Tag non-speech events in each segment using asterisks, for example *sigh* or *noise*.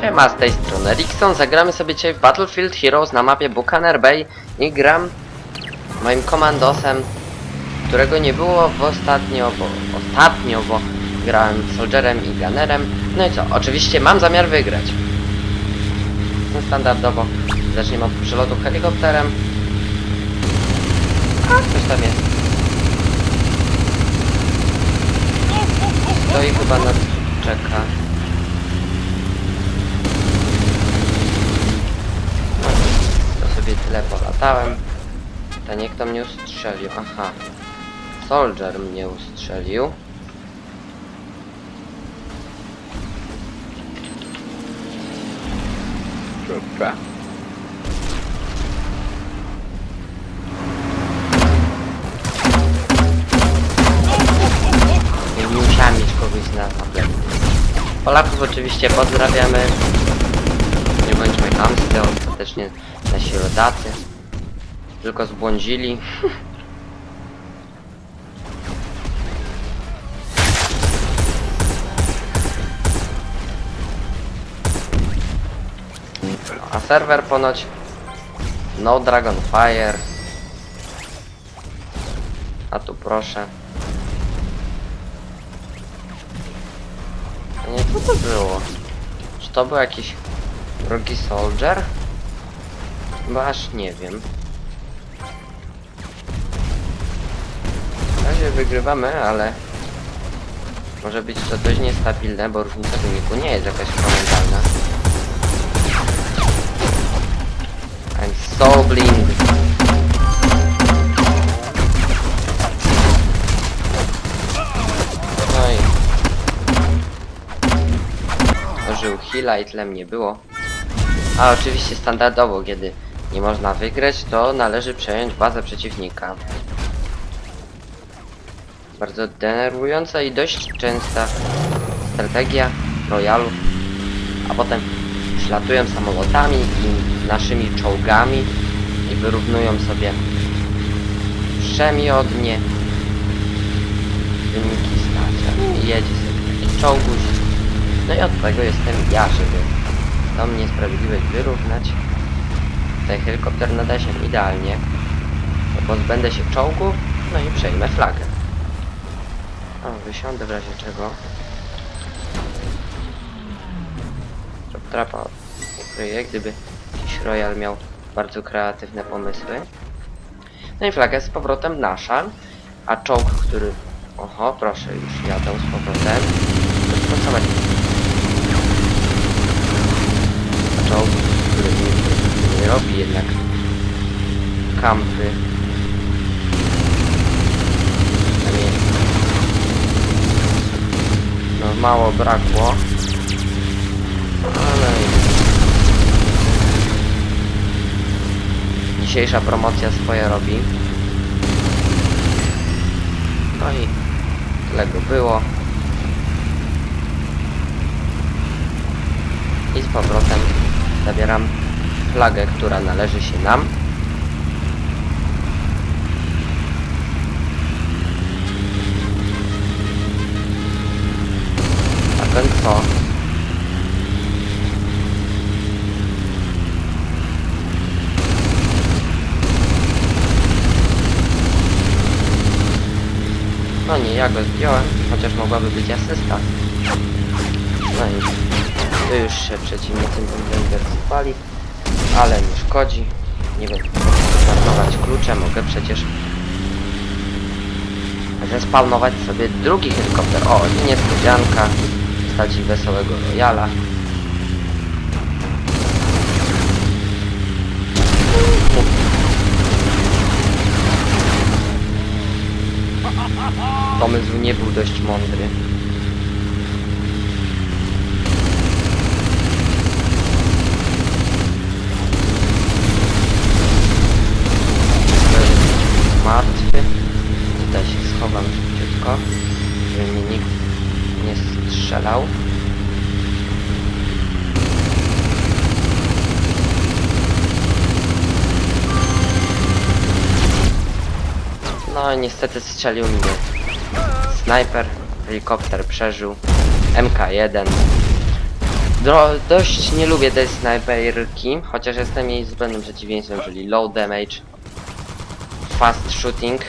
Siema, z tej strony Rickson. Zagramy sobie dzisiaj w Battlefield Heroes na mapie Buccaneer Bay i gram moim komandosem, którego nie było w ostatnio, bo ostatnio, bo grałem Soldierem i Gunnerem. No i co? Oczywiście mam zamiar wygrać. No, Standardowo zaczniemy od przelotu helikopterem. A, coś tam jest. Stoi chyba nas czeka. To sobie tyle polatałem. Pytanie kto mnie ustrzelił. Aha. Soldier mnie ustrzelił. Dobra. Nie musiałem mieć kogoś na tablet. Polaków oczywiście pozdrawiamy. Nie bądźmy chamscy, ostatecznie nasi rodacy. Tylko zbłądzili. *laughs* A serwer ponoć No Dragonfire. A tu proszę. Nie, co to było? Czy to był jakiś wrogi soldier? Bo aż nie wiem. Na razie wygrywamy, ale może być to dość niestabilne, bo różnica wyniku nie jest jakaś fundamentalna. I'm so blind. No i Ożył Hila i tlem nie było. A oczywiście standardowo, kiedy nie można wygrać, to należy przejąć bazę przeciwnika. Bardzo denerwująca i dość częsta strategia royalów, a potem przylatują samolotami i naszymi czołgami i wyrównują sobie przemiodnie wyniki starcia. I jedzie sobie taki czołguś. No i od tego jestem ja, żeby tą niesprawiedliwość wyrównać. Tutaj helikopter nadaje się idealnie. Pozbędę się czołgu, no i przejmę flagę. O, wysiądę w razie czego. Trapa ukryję, gdyby jakiś royal miał bardzo kreatywne pomysły. No i flaga jest z powrotem nasza, a czołg, który... Oho, proszę, już jadę z powrotem. Rozpracować czołg, który nie, robi jednak kampy. Przynajmniej No mało brakło. Ale dzisiejsza promocja swoje robi. No i tyle go było. I z powrotem zabieram flagę, która należy się nam. A ten co? No nie, ja go zdjąłem, chociaż mogłaby być asysta. No i tu już się przeciwnicy będą wysypali, ale nie szkodzi. Nie będę zmarnować klucze, mogę przecież zespawnować sobie drugi helikopter. O, i niespodzianka w postaci wesołego Royala. Pomysł nie był dość mądry. martwy. Tutaj się schowam szybciutko, żeby mnie nikt nie strzelał. No niestety strzelił mnie snajper, helikopter przeżył, MK1. Dro dość nie lubię tej snajperki, chociaż jestem jej zupełnym przeciwieństwem, czyli low damage, fast shooting,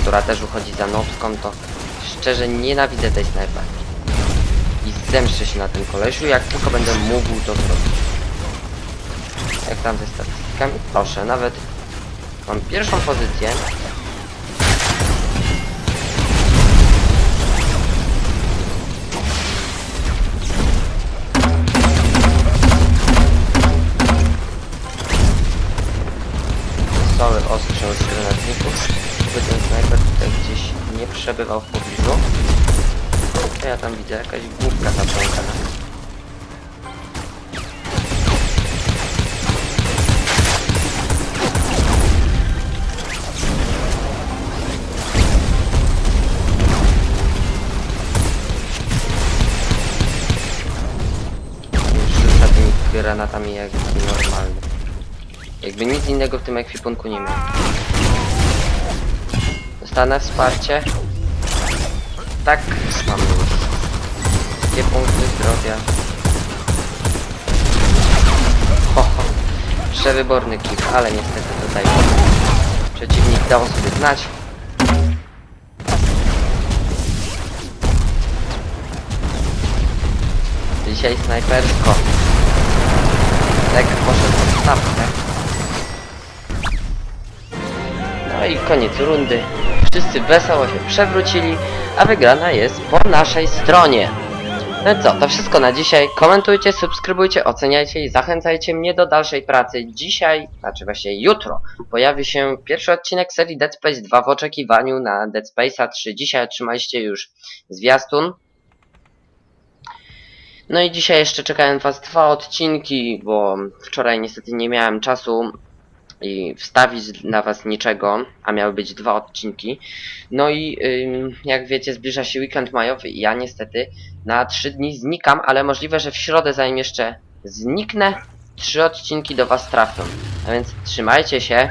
która też uchodzi za nocką, to szczerze nienawidzę tej snajperki. I zemszczę się na tym kolesiu, jak tylko będę mógł to zrobić. Jak tam ze statystykami? Proszę, nawet mam pierwszą pozycję. Cały ostrzał z granatników, by ten snajper tutaj gdzieś nie przebywał w pobliżu. To ja tam widzę jakaś główka zaplątana. Granatami jak normalny. Jakby nic innego w tym ekwipunku nie miał. Dostanę wsparcie. Tak, już. Dwie punkty zdrowia. Ho, ho. Przewyborny kill, ale niestety tutaj przeciwnik dał sobie znać. Dzisiaj snajpersko. Poszedł w odstawkę. No i koniec rundy. Wszyscy wesoło się przewrócili, a wygrana jest po naszej stronie. No co, to wszystko na dzisiaj. Komentujcie, subskrybujcie, oceniajcie i zachęcajcie mnie do dalszej pracy. Dzisiaj, znaczy właśnie jutro, pojawi się pierwszy odcinek serii Dead Space 2 w oczekiwaniu na Dead Space'a 3. Dzisiaj otrzymaliście już zwiastun. No i dzisiaj jeszcze czekałem was dwa odcinki, bo wczoraj niestety nie miałem czasu i wstawić dla was niczego, a miały być dwa odcinki. No i jak wiecie, zbliża się weekend majowy i ja niestety na trzy dni znikam, ale możliwe, że w środę zanim jeszcze zniknę, trzy odcinki do was trafią. A więc trzymajcie się